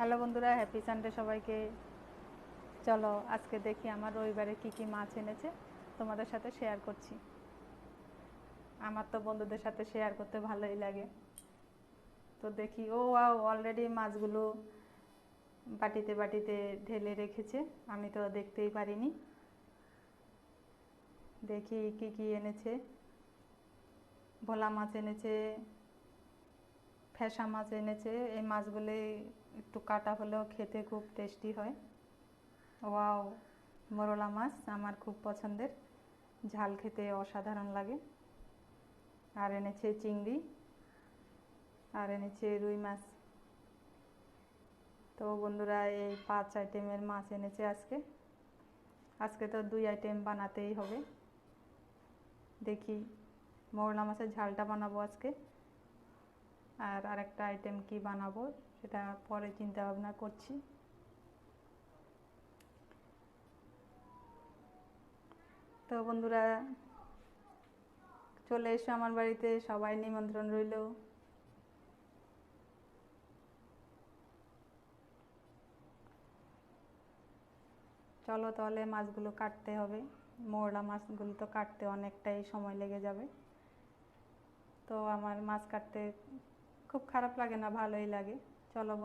Hello বন্ধুরা happy Sunday সবাইকে। চলো আজকে দেখি আমার রবিবারে কি কি মাছ এনেছে, তোমাদের সাথে শেয়ার করছি। আমার তো বন্ধুদের সাথে শেয়ার করতে ভালোই লাগে। তো দেখি, ও আও অলরেডি মাছগুলো বাটিতে বাটিতে ঢেলে রেখেছে, আমি তো দেখতেই পারিনি। দেখি কি কি এনেছে, ভোলা মাছ এনেছে ফ্যাসা মাছ এনেছে, এই মাছগুলি একটু কাটা হলেও খেতে খুব টেস্টি হয়। ওয়াও, মরলা মাছ আমার খুব পছন্দের। ঝাল খেতে অসাধারণ লাগে। আর এনেছে চিংড়ি, আর এনেছে রুই মাছ। তো বন্ধুরা, এই পাঁচ আইটেমের মাছ এনেছে আজকে। আজকে তো দুই আইটেম বানাতেই হবে। দেখি মরলা মাছের ঝালটা বানাবো আজকে। আর আরেকটা আইটেম কি বানাবো সেটা পরে চিন্তা ভাবনা করছি। তো বন্ধুরা, চলে এসো আমার বাড়িতে, সবাই নিমন্ত্রণ রইল। চলো তাহলে মাছগুলো কাটতে হবে। মোরলা মাছগুলো তো কাটতে অনেকটাই সময় লেগে যাবে। তো আমার মাছ কাটতে খুব খারাপ লাগে না ভালোই লাগে। চলো